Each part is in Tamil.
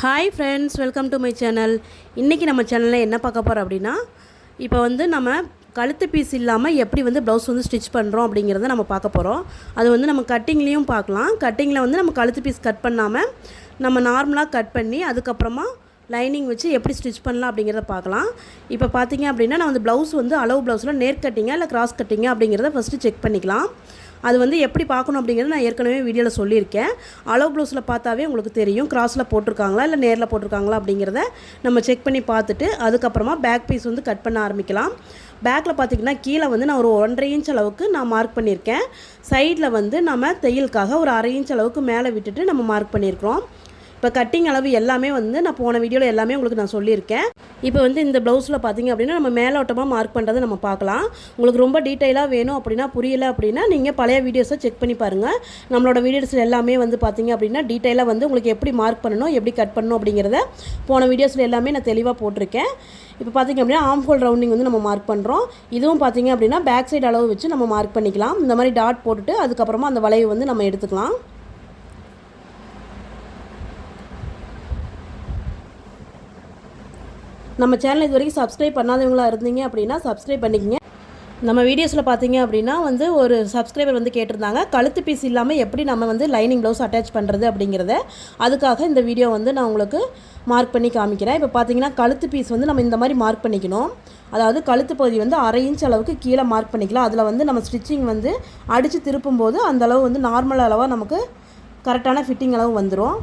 Hi friends welcome to my channel இன்றைக்கி நம்ம சேனலில் என்ன பார்க்க போகிறோம் அப்படின்னா இப்போ வந்து நம்ம கழுத்து பீஸ் இல்லாமல் எப்படி வந்து ப்ளவுஸ் வந்து ஸ்டிச் பண்ணுறோம் அப்படிங்கிறத நம்ம பார்க்க போகிறோம் அது வந்து நம்ம கட்டிங்லேயும் பார்க்கலாம். கட்டிங்கில் வந்து நம்ம கழுத்து பீஸ் கட் பண்ணாமல் நம்ம நார்மலாக கட் பண்ணி அதுக்கப்புறமா லைனிங் வச்சு எப்படி ஸ்டிச் பண்ணலாம் அப்படிங்கிறத பார்க்கலாம். இப்போ பார்த்தீங்க அப்படின்னா நான் வந்து ப்ளவுஸ் வந்து அளவு ப்ளவுஸில் நேர் கட்டிங்கா இல்லை கிராஸ் கட்டிங்கா அப்படிங்கிறத ஃபஸ்ட்டு செக் பண்ணிக்கலாம். அது வந்து எப்படி பார்க்கணும் அப்படிங்கிறத நான் ஏற்கனவே வீடியோவில் சொல்லியிருக்கேன். அளவு ப்ளவுஸில் பார்த்தாவே உங்களுக்கு தெரியும். கிராஸில் போட்டிருக்காங்களா இல்லை நேரில் போட்டிருக்காங்களா அப்படிங்கிறத நம்ம செக் பண்ணி பார்த்துட்டு அதுக்கப்புறமா பேக் பீஸ் வந்து கட் பண்ண ஆரம்பிக்கலாம். பேக்கில் பார்த்தீங்கன்னா கீழே வந்து நான் ஒரு ஒன்றரை இன்ச் அளவுக்கு நான் மார்க் பண்ணியிருக்கேன். சைடில் வந்து நம்ம தையலுக்காக ஒரு அரை இன்ச் அளவுக்கு மேலே விட்டுட்டு நம்ம மார்க் பண்ணியிருக்கிறோம். இப்போ கட்டிங் அளவு எல்லாமே வந்து நான் போன வீடியோவில் எல்லாமே உங்களுக்கு நான் சொல்லியிருக்கேன். இப்போ வந்து இந்த ப்ளவுஸில் பார்த்தீங்க அப்படின்னா நம்ம மேலோட்டமாக மார்க் பண்ணுறதை நம்ம பார்க்கலாம். உங்களுக்கு ரொம்ப டீட்டெயிலாக வேணும் அப்படின்னா புரியல அப்படின்னா நீங்கள் பழைய வீடியோஸை செக் பண்ணி பாருங்கள் நம்மளோட வீடியோஸில் எல்லாமே வந்து பார்த்தீங்க அப்படின்னா டீட்டெயிலாக வந்து உங்களுக்கு எப்படி மார்க் பண்ணணும் எப்படி கட் பண்ணணும் அப்படிங்கிறத போன வீடியோஸில் எல்லாமே நான் தெளிவாக போட்டிருக்கேன். இப்போ பார்த்தீங்க அப்படின்னா ஆம் ஹோல் ரவுண்டிங் வந்து நம்ம மார்க் பண்ணுறோம் இதுவும் பார்த்தீங்க அப்படின்னா பேக் சைடு அளவு வச்சு நம்ம மார்க் பண்ணிக்கலாம். இந்த மாதிரி டாட் போட்டுட்டு அதுக்கப்புறமா அந்த வளைவு வந்து நம்ம எடுத்துக்கலாம். நம்ம சேனல் இது வரைக்கும் சப்ஸ்கிரைப் பண்ணாதவங்களா இருந்தீங்க அப்படின்னா சப்ஸ்கிரைப் பண்ணிக்கங்க. நம்ம வீடியோஸில் பார்த்தீங்க அப்படின்னா வந்து ஒரு சப்ஸ்கிரைபர் வந்து கேட்டிருந்தாங்க. கழுத்து பீஸ் இல்லாமல் எப்படி நம்ம வந்து லைனிங் ப்ளவுஸ் அட்டாச் பண்ணுறது அப்படிங்கிறத. அதுக்காக இந்த வீடியோ வந்து நான் உங்களுக்கு மார்க் பண்ணி காமிக்கிறேன். இப்போ பார்த்தீங்கன்னா கழுத்து பீஸ் வந்து நம்ம இந்த மாதிரி மார்க் பண்ணிக்கணும். அதாவது கழுத்து பகுதி வந்து அரை இன்ச் அளவுக்கு கீழே மார்க் பண்ணிக்கலாம். அதில் வந்து நம்ம ஸ்டிச்சிங் வந்து அடித்து திருப்பும்போது அந்த அளவு வந்து நார்மல் அளவாக நமக்கு கரெக்டான ஃபிட்டிங் அளவு வந்துடும்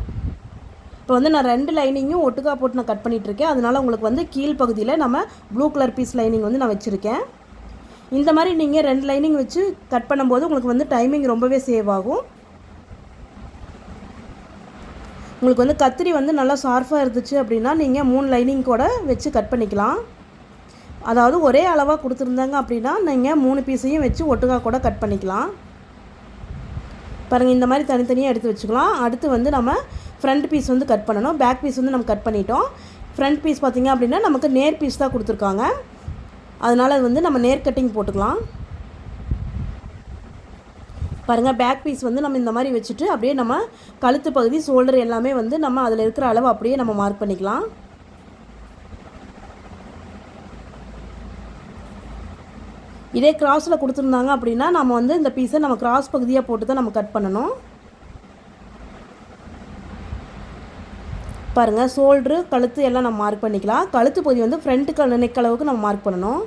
இப்போ வந்து நான் ரெண்டு லைனிங்கும் ஒட்டுக்கா போட்டு நான் கட் பண்ணிகிட்ருக்கேன் அதனால் உங்களுக்கு வந்து கீழ் பகுதியில் நம்ம ப்ளூ கலர் பீஸ் லைனிங் வந்து நான் வச்சுருக்கேன். இந்த மாதிரி நீங்கள் ரெண்டு லைனிங் வச்சு கட் பண்ணும்போது உங்களுக்கு வந்து டைமிங் ரொம்பவே சேவ் ஆகும். உங்களுக்கு வந்து கத்திரி வந்து நல்லா ஷார்ப்பாக இருந்துச்சு அப்படின்னா நீங்கள் மூணு லைனிங் கூட வச்சு கட் பண்ணிக்கலாம். அதாவது ஒரே அளவாக கொடுத்துருந்தாங்க அப்படின்னா நீங்கள் மூணு பீஸையும் வச்சு ஒட்டுக்கா கூட கட் பண்ணிக்கலாம். பாருங்கள் இந்த மாதிரி தனித்தனியாக எடுத்து வச்சுக்கலாம். அடுத்து வந்து நம்ம ஃப்ரண்ட் பீஸ் வந்து கட் பண்ணணும். பேக் பீஸ் வந்து நம்ம கட் பண்ணிட்டோம். ஃப்ரண்ட் பீஸ் பார்த்திங்க அப்படின்னா நமக்கு நேர் பீஸ் தான் கொடுத்துருக்காங்க. அதனால் அது வந்து நம்ம நேர் கட்டிங் போட்டுக்கலாம். பாருங்கள் பேக் பீஸ் வந்து நம்ம இந்த மாதிரி வச்சுட்டு அப்படியே நம்ம கழுத்து பகுதி ஷோல்டர் எல்லாமே வந்து நம்ம அதில் இருக்கிற அளவு அப்படியே நம்ம மார்க் பண்ணிக்கலாம். இதே கிராஸில் கொடுத்துருந்தாங்க அப்படின்னா நம்ம வந்து இந்த பீஸை நம்ம கிராஸ் பகுதியாக போட்டு தான் நம்ம கட் பண்ணணும். பாருங்கள் ஷோல்ட்ரு கழுத்து எல்லாம் நம்ம மார்க் பண்ணிக்கலாம். கழுத்து பகுதி வந்து ஃப்ரண்ட்டு நெக் அளவுக்கு நம்ம மார்க் பண்ணணும்.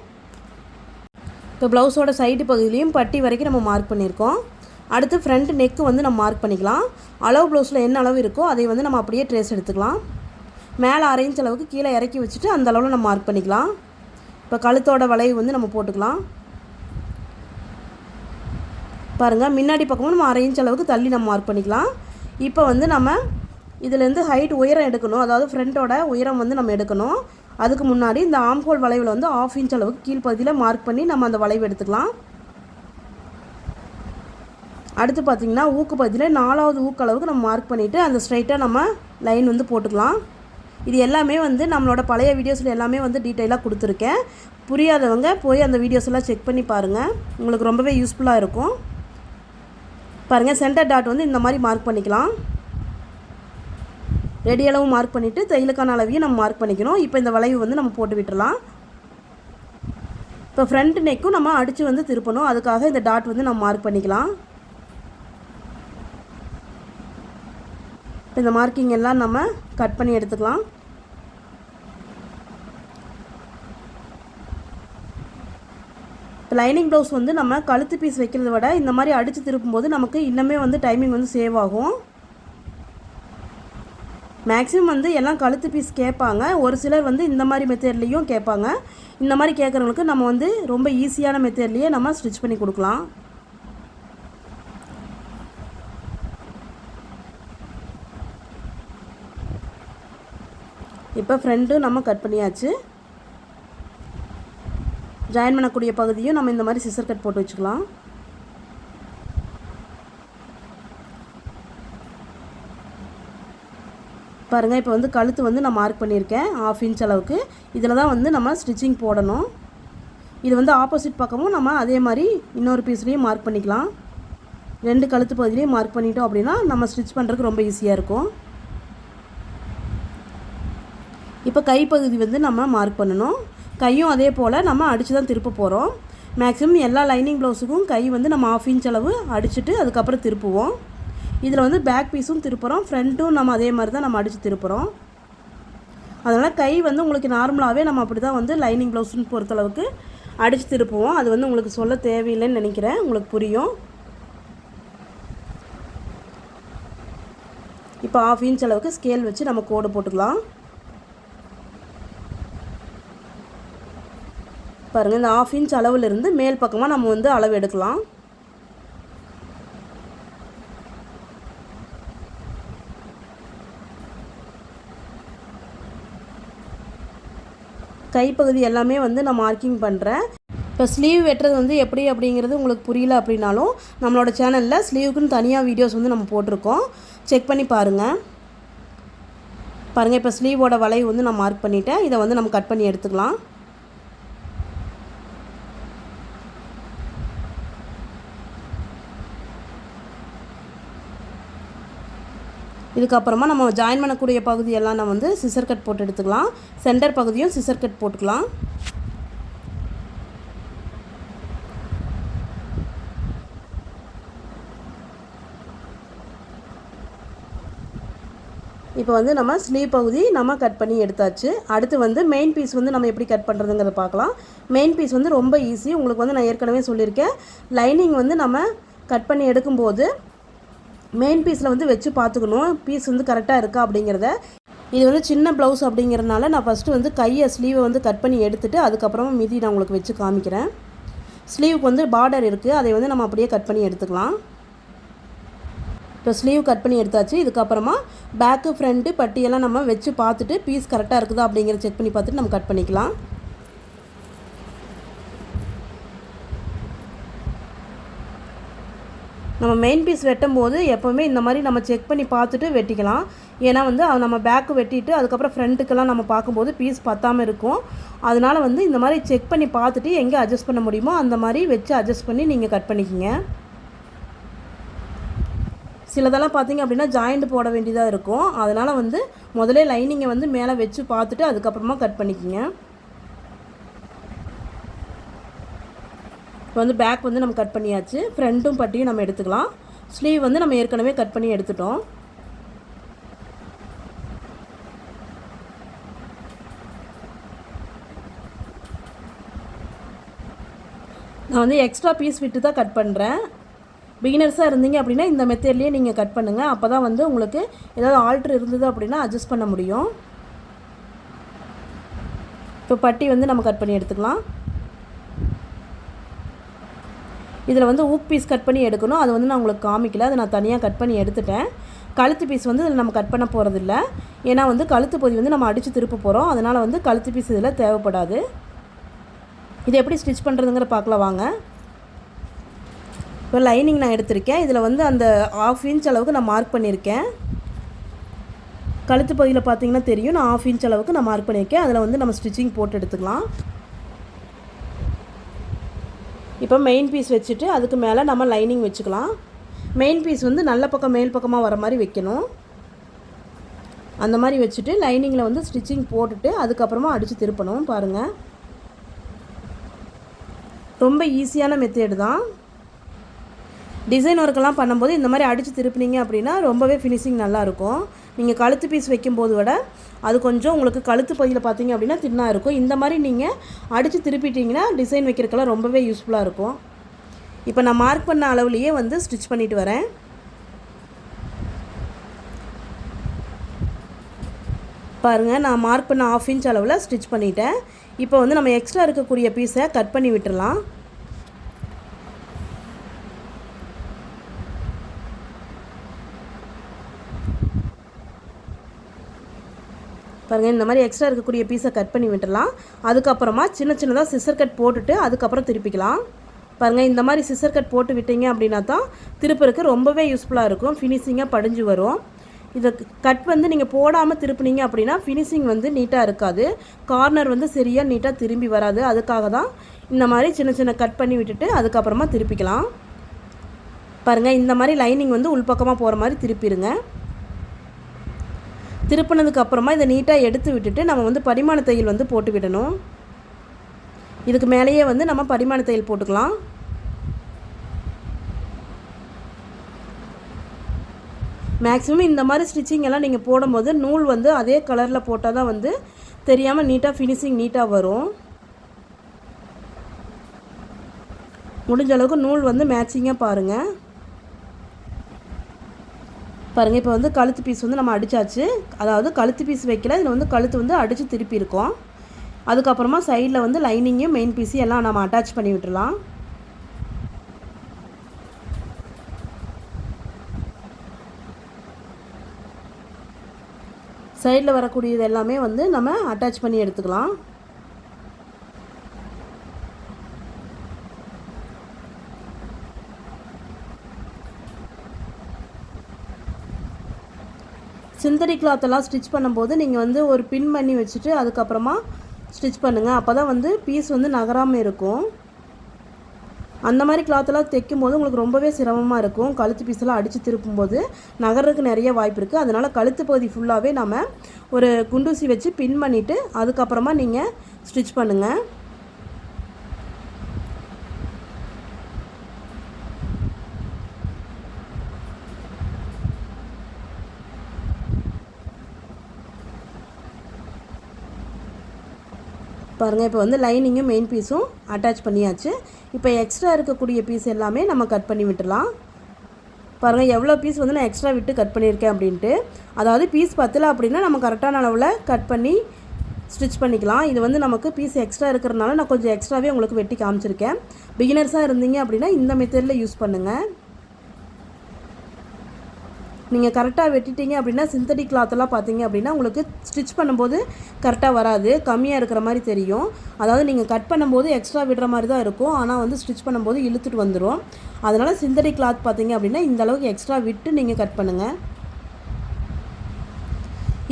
இப்போ ப்ளவுஸோட சைடு பகுதியிலையும் பட்டி வரைக்கும் நம்ம மார்க் பண்ணியிருக்கோம். அடுத்து ஃப்ரண்ட் நெக்கு வந்து நம்ம மார்க் பண்ணிக்கலாம். அளவு ப்ளவுஸில் என்ன அளவு இருக்கோ அதை வந்து நம்ம அப்படியே ட்ரேஸ் எடுத்துக்கலாம். மேலே அரை அளவுக்கு கீழே இறக்கி வச்சுட்டு அந்த அளவில் நம்ம மார்க் பண்ணிக்கலாம். இப்போ கழுத்தோட வளைவு வந்து நம்ம போட்டுக்கலாம். பாருங்கள் முன்னாடி பக்கமும் நம்ம அரை அளவுக்கு தள்ளி நம்ம மார்க் பண்ணிக்கலாம். இப்போ வந்து நம்ம இதுலேருந்து ஹைட் உயரம் எடுக்கணும். அதாவது ஃப்ரண்ட்டோட உயரம் வந்து நம்ம எடுக்கணும். அதுக்கு முன்னாடி இந்த ஆம்ஹோல் வளைவில் வந்து ஆஃப் இன்ச் அளவுக்கு கீழ்ப்பகுதியில் மார்க் பண்ணி நம்ம அந்த வளைவு எடுத்துக்கலாம். அடுத்து பார்த்திங்கன்னா ஊக்கு பகுதியில் நாலாவது ஊக்கு அளவுக்கு நம்ம மார்க் பண்ணிவிட்டு அந்த ஸ்ட்ரைட்டாக நம்ம லைன் வந்து போட்டுக்கலாம். இது எல்லாமே வந்து நம்மளோட பழைய வீடியோஸில் எல்லாமே வந்து டீட்டெயிலாக கொடுத்துருக்கேன். புரியாதவங்க போய் அந்த வீடியோஸ் எல்லாம் செக் பண்ணி பாருங்கள் உங்களுக்கு ரொம்பவே யூஸ்ஃபுல்லாக இருக்கும். பாருங்கள் சென்டர் டாட் வந்து இந்த மாதிரி மார்க் பண்ணிக்கலாம். ரெடி அளவு மார்க் பண்ணிவிட்டு தையலுக்கான அளவையும் நம்ம மார்க் பண்ணிக்கணும். இப்போ இந்த வளைவு வந்து நம்ம போட்டு விட்டுடலாம் இப்போ ஃப்ரண்ட் நெக்கும் நம்ம அடித்து வந்து திருப்பணும். அதுக்காக இந்த டாட் வந்து நம்ம மார்க் பண்ணிக்கலாம். இப்போ இந்த மார்க்கிங் எல்லாம் நம்ம கட் பண்ணி எடுத்துக்கலாம். லைனிங் ப்ளவுஸ் வந்து நம்ம கழுத்து பீஸ் வைக்கிறத விட இந்த மாதிரி அடித்து திருப்பும்போது நமக்கு இன்னுமே வந்து டைமிங் வந்து சேவ் ஆகும். மேக்ஸிமம் வந்து எல்லாம் கழுத்து பீஸ் கேட்பாங்க. ஒரு சிலர் வந்து இந்த மாதிரி மெத்தேட்லேயும் கேட்பாங்க. இந்த மாதிரி கேட்குறவங்களுக்கு நம்ம வந்து ரொம்ப ஈஸியான மெத்தேட்லேயே நம்ம ஸ்டிச் பண்ணி கொடுக்கலாம். இப்போ ஃப்ரெண்டும் நம்ம கட் பண்ணியாச்சு. ஜாயின் பண்ணக்கூடிய பகுதியும் நம்ம இந்த மாதிரி சிசர் கட் போட்டு வச்சுக்கலாம். பாருங்கள் இப்போ வந்து கழுத்து வந்து நான் மார்க் பண்ணியிருக்கேன் ஆஃப் இன்ச் அளவுக்கு. இதில் தான் வந்து நம்ம ஸ்டிச்சிங் போடணும். இது வந்து ஆப்போசிட் பக்கமும் நம்ம அதே மாதிரி இன்னொரு பீஸ்லேயும் மார்க் பண்ணிக்கலாம். ரெண்டு கழுத்து பகுதியிலையும் மார்க் பண்ணிட்டோம் அப்படின்னா நம்ம ஸ்டிச் பண்ணுறதுக்கு ரொம்ப ஈஸியாக இருக்கும். இப்போ கைப்பகுதி வந்து நம்ம மார்க் பண்ணணும். கையும் அதே போல் நம்ம அடித்து தான் திருப்ப போகிறோம் மேக்ஸிமம் எல்லா லைனிங் ப்ளவுஸுக்கும் கை வந்து நம்ம ஆஃப் இன்ச் அளவு அடிச்சுட்டு அதுக்கப்புறம் திருப்புவோம். இதில் வந்து பேக் பீஸும் திருப்புறோம் ஃப்ரண்ட்டும் நம்ம அதே மாதிரி தான் நம்ம அடித்து திருப்புறோம். அதனால் கை வந்து உங்களுக்கு நார்மலாகவே நம்ம அப்படி தான் வந்து லைனிங் ப்ளவுஸ்னு பொறுத்தளவுக்கு அடித்து திருப்புவோம். அது வந்து உங்களுக்கு சொல்ல தேவையில்லைன்னு நினைக்கிறேன். உங்களுக்கு புரியும். இப்போ ஆஃப் இன்ச் அளவுக்கு ஸ்கேல் வச்சு நம்ம கோடு போட்டுக்கலாம். பாருங்கள் இந்த ஆஃப் இன்ச் அளவுலேருந்து மேல் பக்கமாக நம்ம வந்து அளவு எடுக்கலாம். கைப்பகுதி எல்லாமே வந்து நான் மார்க்கிங் பண்ணுறேன் இப்போ ஸ்லீவ் வெட்டுறது வந்து எப்படி அப்படிங்கிறது உங்களுக்கு புரியல அப்படின்னாலும் நம்மளோட சேனலில் ஸ்லீவுக்குன்னு தனியாக வீடியோஸ் வந்து நம்ம போட்டிருக்கோம். செக் பண்ணி பாருங்கள் பாருங்கள் இப்போ ஸ்லீவோட வளைவு வந்து நான் மார்க் பண்ணிவிட்டேன் இதை வந்து நம்ம கட் பண்ணி எடுத்துக்கலாம். இதுக்கப்புறமா நம்ம ஜாயின் பண்ணக்கூடிய பகுதியெல்லாம் நம்ம வந்து சிசர் கட் போட்டு எடுத்துக்கலாம். சென்டர் பகுதியும் சிசர் கட் போட்டுக்கலாம். இப்போ வந்து நம்ம ஸ்லீவ் பகுதி நம்ம கட் பண்ணி எடுத்தாச்சு. அடுத்து வந்து மெயின் பீஸ் வந்து நம்ம எப்படி கட் பண்ணுறதுங்கிறத பார்க்கலாம். மெயின் பீஸ் வந்து ரொம்ப ஈஸி உங்களுக்கு வந்து நான் ஏற்கனவே சொல்லியிருக்கேன். லைனிங் வந்து நம்ம கட் பண்ணி எடுக்கும்போது மெயின் பீஸில் வந்து வச்சு பார்த்துக்கணும். பீஸ் வந்து கரெக்டாக இருக்கா அப்படிங்கிறத. இது வந்து சின்ன ப்ளவுஸ் அப்படிங்கிறதுனால நான் ஃபஸ்ட்டு வந்து கையை ஸ்லீவை வந்து கட் பண்ணி எடுத்துகிட்டு அதுக்கப்புறமா மீதி நான் உங்களுக்கு வச்சு காமிக்கிறேன். ஸ்லீவுக்கு வந்து பார்டர் இருக்குது அதை வந்து நம்ம அப்படியே கட் பண்ணி எடுத்துக்கலாம். இப்போ ஸ்லீவ் கட் பண்ணி எடுத்தாச்சு. இதுக்கப்புறமா பேக்கு ஃப்ரண்ட்டு பட்டியெல்லாம் நம்ம வச்சு பார்த்துட்டு பீஸ் கரெக்டாக இருக்குதா அப்படிங்கிறத செக் பண்ணி பார்த்துட்டு நம்ம கட் பண்ணிக்கலாம். நம்ம மெயின் பீஸ் வெட்டும் போது எப்போவுமே இந்த மாதிரி நம்ம செக் பண்ணி பார்த்துட்டு வெட்டிக்கலாம். ஏன்னா வந்து அது நம்ம பேக்கு வெட்டிட்டு அதுக்கப்புறம் ஃப்ரண்ட்டுக்கெல்லாம் நம்ம பார்க்கும்போது பீஸ் பத்தாமல் இருக்கும். அதனால் வந்து இந்த மாதிரி செக் பண்ணி பார்த்துட்டு எங்கே அட்ஜஸ்ட் பண்ண முடியுமோ அந்த மாதிரி வச்சு அட்ஜஸ்ட் பண்ணி நீங்கள் கட் பண்ணிக்கிங்க. சிலதெல்லாம் பார்த்தீங்க அப்படின்னா ஜாயிண்ட் போட வேண்டியதாக இருக்கும். அதனால் வந்து முதலே லைனிங்கை வந்து மேலே வச்சு பார்த்துட்டு அதுக்கப்புறமா கட் பண்ணிக்கிங்க. இப்போ வந்து பேக் வந்து நம்ம கட் பண்ணியாச்சு. ஃப்ரண்ட்டும் பட்டியும் நம்ம எடுத்துக்கலாம். ஸ்லீவ் வந்து நம்ம ஏற்கனவே கட் பண்ணி எடுத்துட்டோம். நான் வந்து எக்ஸ்ட்ரா பீஸ் விட்டு தான் கட் பண்ணுறேன் பிகினர்ஸாக இருந்தீங்க அப்படின்னா இந்த மெத்தட்லேயே நீங்கள் கட் பண்ணுங்கள் அப்போ தான் வந்து உங்களுக்கு ஏதாவது ஆல்ட்ரு இருந்தது அப்படின்னா அட்ஜஸ்ட் பண்ண முடியும். இப்போ பட்டி வந்து நம்ம கட் பண்ணி எடுத்துக்கலாம். இதில் வந்து ஊக் பீஸ் கட் பண்ணி எடுக்கணும். அது வந்து நான் உங்களுக்கு காமிக்கல. அதை நான் தனியாக கட் பண்ணி எடுத்துட்டேன். கழுத்து பீஸ் வந்து இதில் நம்ம கட் பண்ண போகிறதில்ல ஏன்னா வந்து கழுத்து பகுதி வந்து நம்ம அடித்து திருப்ப போகிறோம் அதனால் வந்து கழுத்து பீஸ் இதில் தேவைப்படாது. இது எப்படி ஸ்டிச் பண்ணுறதுங்கிற பார்க்கலாம் வாங்க. இப்போ லைனிங் நான் எடுத்திருக்கேன். இதில் வந்து அந்த ஆஃப் இன்ச் அளவுக்கு நான் மார்க் பண்ணியிருக்கேன். கழுத்து பகுதியில் பார்த்தீங்கன்னா தெரியும். நான் ஆஃப் இன்ச் அளவுக்கு நான் மார்க் பண்ணியிருக்கேன். அதில் வந்து நம்ம ஸ்டிச்சிங் போட்டு எடுத்துக்கலாம். இப்போ மெயின் பீஸ் வச்சுட்டு அதுக்கு மேலே நம்ம லைனிங் வச்சுக்கலாம். மெயின் பீஸ் வந்து நல்ல பக்கம் மேல் பக்கமாக வர மாதிரி வைக்கணும். அந்த மாதிரி வச்சுட்டு லைனிங்கில் வந்து ஸ்டிச்சிங் போட்டுட்டு அதுக்கப்புறமா அடித்து திருப்பணும் பாருங்கள் ரொம்ப ஈஸியான மெத்தேடு தான். டிசைன் ஒர்க்கெல்லாம் பண்ணும்போது இந்த மாதிரி அடித்து திருப்பினீங்க அப்படின்னா ரொம்பவே ஃபினிஷிங் நல்லாயிருக்கும் நீங்கள் கழுத்து பீஸ் வைக்கும்போது விட அது கொஞ்சம் உங்களுக்கு கழுத்து பகுதியில் பார்த்தீங்க அப்படின்னா தின்னாக இருக்கும். இந்த மாதிரி நீங்கள் அடித்து திருப்பிட்டிங்கன்னா டிசைன் வைக்கிறதுக்கெல்லாம் ரொம்பவே யூஸ்ஃபுல்லாக இருக்கும். இப்போ நான் மார்க் பண்ண அளவுலேயே வந்து ஸ்டிச் பண்ணிட்டு வரேன். பாருங்கள் நான் மார்க் பண்ண ஆஃப் இன்ச் அளவில் ஸ்டிச் பண்ணிட்டேன். இப்போ வந்து நம்ம எக்ஸ்ட்ரா இருக்கக்கூடிய பீஸை கட் பண்ணி விட்டுடலாம் பாருங்கள் இந்த மாதிரி எக்ஸ்ட்ரா இருக்கக்கூடிய பீஸை கட் பண்ணி விட்டுடலாம் அதுக்கப்புறமா சின்ன சின்னதாக சிசர் கட் போட்டுட்டு அதுக்கப்புறம் திருப்பிக்கலாம். பாருங்கள் இந்த மாதிரி சிசர் கட் போட்டு விட்டீங்க அப்படின்னா தான் திருப்பருக்கு ரொம்பவே யூஸ்ஃபுல்லாக இருக்கும். ஃபினிஷிங்காக படிஞ்சு வரும். இதை கட் வந்து நீங்கள் போடாமல் திருப்பினீங்க அப்படின்னா ஃபினிஷிங் வந்து நீட்டாக இருக்காது. கார்னர் வந்து சரியாக நீட்டாக திரும்பி வராது. அதுக்காக தான் இந்த மாதிரி சின்ன சின்ன கட் பண்ணி விட்டுட்டு அதுக்கப்புறமா திருப்பிக்கலாம். பாருங்கள் இந்த மாதிரி லைனிங் வந்து உள்பக்கமாக போகிற மாதிரி திருப்பிடுங்க திருப்பினதுக்கு அப்புறமா இதை நீட்டாக எடுத்து விட்டுட்டு நம்ம வந்து பரிமாண தையல் வந்து போட்டு விடணும். இதுக்கு மேலேயே வந்து நம்ம பரிமாண தையல் போட்டுக்கலாம். மேக்ஸிமம் இந்த மாதிரி ஸ்டிச்சிங் எல்லாம் நீங்கள் போடும்போது நூல் வந்து அதே கலரில் போட்டால் தான் வந்து தெரியாமல் நீட்டாக ஃபினிஷிங் நீட்டாக வரும். முடிஞ்ச அளவுக்கு நூல் வந்து மேட்சிங்காக பாருங்கள் பாருங்கள் இப்போ வந்து கழுத்து பீஸ் வந்து நம்ம அடித்தாச்சு அதாவது கழுத்து பீஸ் வைக்கல இதில் வந்து கழுத்து வந்து அடித்து திருப்பி இருக்கோம். அதுக்கப்புறமா சைடில் வந்து லைனிங்கும் மெயின் பீஸையும் எல்லாம் நம்ம அட்டாச் பண்ணி விட்டுலாம் சைடில் வரக்கூடியது எல்லாமே வந்து நம்ம அட்டாச் பண்ணி எடுத்துக்கலாம். சிந்தரி கிளாத்தெல்லாம் ஸ்டிச் பண்ணும்போது நீங்கள் வந்து ஒரு பின் பண்ணி வச்சுட்டு அதுக்கப்புறமா ஸ்டிச் பண்ணுங்கள் அப்போ தான் வந்து பீஸ் வந்து நகராமல் இருக்கும். அந்த மாதிரி கிளாத்தெல்லாம் தைக்கும் போது உங்களுக்கு ரொம்பவே சிரமமாக இருக்கும். கழுத்து பீஸெல்லாம் அடித்து திருப்பும்போது நகர்றதுக்கு நிறைய வாய்ப்பு இருக்குது அதனால் கழுத்து பகுதி ஃபுல்லாகவே நம்ம ஒரு குண்டூசி வச்சு பின் பண்ணிவிட்டு அதுக்கப்புறமா நீங்கள் ஸ்டிச் பண்ணுங்கள் பாருங்கள் இப்போ வந்து லைனிங்கும் மெயின் பீஸும் அட்டாச் பண்ணியாச்சு. இப்போ எக்ஸ்ட்ரா இருக்கக்கூடிய பீஸ் எல்லாமே நம்ம கட் பண்ணி விட்டுலாம் பாருங்கள் எவ்வளோ பீஸ் வந்து நான் எக்ஸ்ட்ரா விட்டு கட் பண்ணியிருக்கேன் அப்படின்ட்டு. அதாவது பீஸ் பத்தில் அப்படின்னா நம்ம கரெக்டான அளவில் கட் பண்ணி ஸ்டிச் பண்ணிக்கலாம். இது வந்து நமக்கு பீஸ் எக்ஸ்ட்ரா இருக்கிறதுனால நான் கொஞ்சம் எக்ஸ்ட்ராவே உங்களுக்கு வெட்டி காமிச்சிருக்கேன். பிகினர்ஸாக இருந்தீங்க அப்படின்னா இந்த மெத்தடில் யூஸ் பண்ணுங்கள் நீங்கள் கரெக்டாக வெட்டிட்டீங்க அப்படின்னா சிந்தட்டிக் கிளாத்தெல்லாம் பார்த்தீங்க அப்படின்னா உங்களுக்கு ஸ்டிச் பண்ணும்போது கரெக்டாக வராது. கம்மியாக இருக்கிற மாதிரி தெரியும். அதாவது நீங்கள் கட் பண்ணும்போது எக்ஸ்ட்ரா விடுற மாதிரி தான் இருக்கும். ஆனால் வந்து ஸ்டிச் பண்ணும்போது இழுத்துட்டு வந்துடும் அதனால் சிந்தடிக் கிளாத் பார்த்தீங்க அப்படின்னா இந்த அளவுக்கு எக்ஸ்ட்ரா விட்டு நீங்கள் கட் பண்ணுங்கள்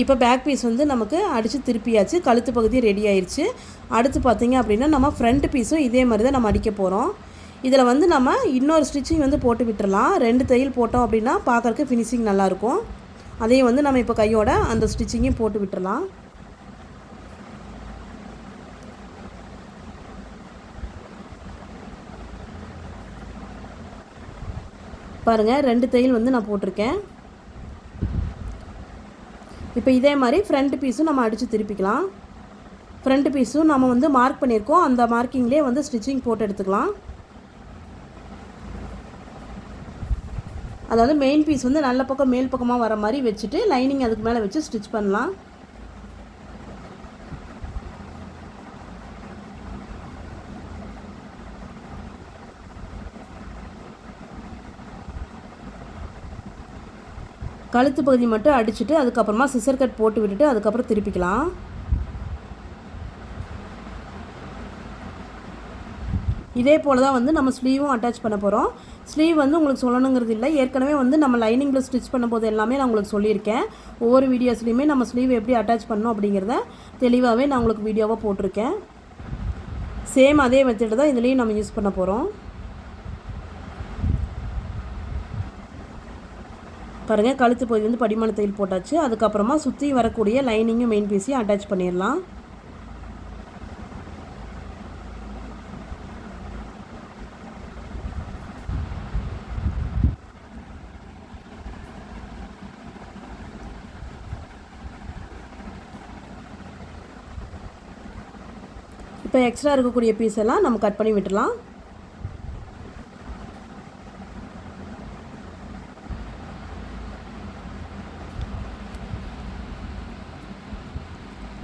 இப்போ பேக் பீஸ் வந்து நமக்கு அடித்து திருப்பியாச்சு. கழுத்து பகுதி ரெடி ஆயிடுச்சு அடுத்து பார்த்தீங்க அப்படின்னா நம்ம ஃப்ரண்ட் பீஸும் இதே மாதிரி தான் நம்ம அடிக்க போகிறோம் இதில் வந்து நம்ம இன்னொரு ஸ்டிச்சிங் வந்து போட்டு விட்டுறலாம். ரெண்டு தையல் போட்டோம் அப்படின்னா பார்க்குறக்கு ஃபினிஷிங் நல்லாயிருக்கும். அதையும் வந்து நம்ம இப்போ கையோட அந்த ஸ்டிச்சிங்கையும் போட்டு விட்டுறலாம். பாருங்கள் ரெண்டு தையல் வந்து நான் போட்டிருக்கேன். இப்போ இதே மாதிரி ஃப்ரண்ட் பீஸும் நம்ம அடித்து திருப்பிக்கலாம். ஃப்ரண்ட் பீஸும் நம்ம வந்து மார்க் பண்ணியிருக்கோம். அந்த மார்க்கிங்லேயே வந்து ஸ்டிச்சிங் போட்டு எடுத்துக்கலாம். அதாவது மெயின் பீஸ் வந்து நல்ல பக்கம் மேல் பக்கமாக வர மாதிரி வச்சுட்டு லைனிங் அதுக்கு மேலே வச்சு ஸ்டிச் பண்ணலாம். கழுத்து பகுதி மட்டும் அடிச்சுட்டு அதுக்கப்புறமா சிசர் கட் போட்டு விட்டுட்டு அதுக்கப்புறம் திருப்பிக்கலாம். இதே போல் தான் வந்து நம்ம ஸ்லீவும் அட்டாச் பண்ண போகிறோம் ஸ்லீவ் வந்து உங்களுக்கு சொல்லணுங்கிறது இல்லை. ஏற்கனவே வந்து நம்ம லைனிங்கில் ஸ்டிச் பண்ணும்போது எல்லாமே நான் உங்களுக்கு சொல்லியிருக்கேன். ஒவ்வொரு வீடியோஸ்லையுமே நம்ம ஸ்லீவ் எப்படி அட்டாச் பண்ணணும் அப்படிங்கிறத தெளிவாகவே நான் உங்களுக்கு வீடியோவாக போட்டிருக்கேன். சேம் அதே மெத்தட் தான் இதுலேயும் நம்ம யூஸ் பண்ண போகிறோம் பாருங்கள் கழுத்து பகுதி வந்து படிமான தையல் போட்டாச்சு. அதுக்கப்புறமா சுற்றி வரக்கூடிய லைனிங்கும் மெயின் பீஸையும் அட்டாச் பண்ணிடலாம். இப்போ எக்ஸ்ட்ரா இருக்கக்கூடிய பீஸ் எல்லாம் நம்ம கட் பண்ணி விட்டுலாம்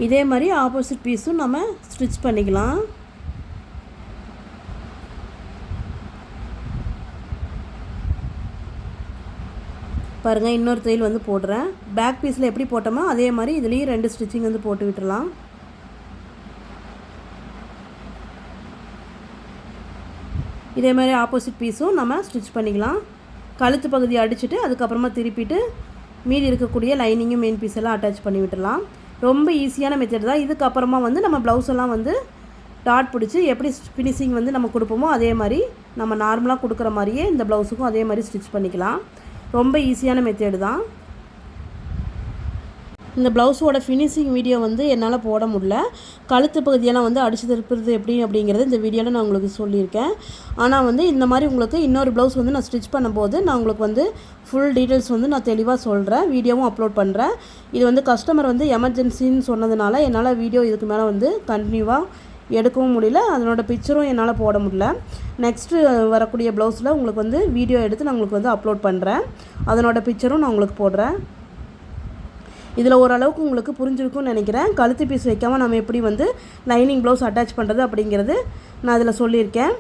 இதே மாதிரி ஆப்போசிட் பீஸும் நம்ம ஸ்டிச் பண்ணிக்கலாம். பாருங்கள் இன்னொரு தையல் வந்து போடுறேன். பேக் பீஸில் எப்படி போட்டோமோ அதே மாதிரி இதுலேயும் ரெண்டு ஸ்டிச்சிங் வந்து போட்டு விட்டுடலாம். இதே மாதிரி ஆப்போசிட் பீஸும் நம்ம ஸ்டிச் பண்ணிக்கலாம். கழுத்து பகுதி அடிச்சுட்டு அதுக்கப்புறமா திருப்பிட்டு மீதி இருக்கக்கூடிய லைனிங்கும் மெயின் பீஸ் எல்லாம் அட்டாச் பண்ணி விட்டுடலாம். ரொம்ப ஈஸியான மெத்தட் தான். இதுக்கப்புறமா வந்து நம்ம ப்ளவுஸ் எல்லாம் வந்து டாட் பிடிச்சி எப்படி ஃபினிஷிங் வந்து நம்ம கொடுப்போமோ அதே மாதிரி நம்ம நார்மலாக கொடுக்குற மாதிரியே இந்த ப்ளவுஸுக்கும் அதே மாதிரி ஸ்டிச் பண்ணிக்கலாம். ரொம்ப ஈஸியான மெத்தேடு தான். இந்த ப்ளவுஸோட ஃபினிஷிங் வீடியோ வந்து என்னால் போட முடில கழுத்து பகுதியெல்லாம் வந்து அடித்து திருப்புறது எப்படி அப்படிங்கிறது இந்த வீடியோவில் நான் உங்களுக்கு சொல்லியிருக்கேன். ஆனால் வந்து இந்த மாதிரி உங்களுக்கு இன்னொரு ப்ளவுஸ் வந்து நான் ஸ்டிச் பண்ணும்போது நான் உங்களுக்கு வந்து ஃபுல் டீட்டெயில்ஸ் வந்து நான் தெளிவாக சொல்கிறேன் வீடியோவும் அப்லோட் பண்ணுறேன் இது வந்து கஸ்டமர் வந்து எமர்ஜென்சின்னு சொன்னதுனால என்னால் வீடியோ இதுக்கு மேலே வந்து கண்டினியூவாக எடுக்கவும் முடியல. அதனோட பிக்சரும் என்னால் போட முடியல. நெக்ஸ்ட்டு வரக்கூடிய ப்ளவுஸில் உங்களுக்கு வந்து வீடியோ எடுத்து நான் உங்களுக்கு வந்து அப்லோட் பண்ணுறேன் அதனோட பிக்சரும் நான் உங்களுக்கு போடுறேன். இதில் ஓரளவுக்கு உங்களுக்கு புரிஞ்சிருக்கும்னு நினைக்கிறேன். கழுத்து பீஸ் வைக்காமல் நம்ம எப்படி வந்து லைனிங் ப்ளவுஸ் அட்டாச் பண்ணுறது அப்படிங்கிறது நான் அதில் சொல்லியிருக்கேன்.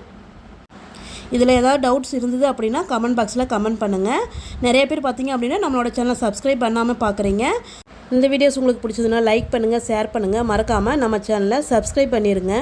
இதில் ஏதாவது டவுட்ஸ் இருந்தது அப்படின்னா கமெண்ட் பாக்ஸில் கமெண்ட் பண்ணுங்கள் நிறைய பேர் பார்த்தீங்க அப்படின்னா நம்மளோட சேனலை சப்ஸ்கிரைப் பண்ணாமல் பார்க்குறீங்க. இந்த வீடியோஸ் உங்களுக்கு பிடிச்சதுன்னா லைக் பண்ணுங்கள் ஷேர் பண்ணுங்கள் மறக்காமல் நம்ம சேனலை சப்ஸ்கிரைப் பண்ணிடுங்க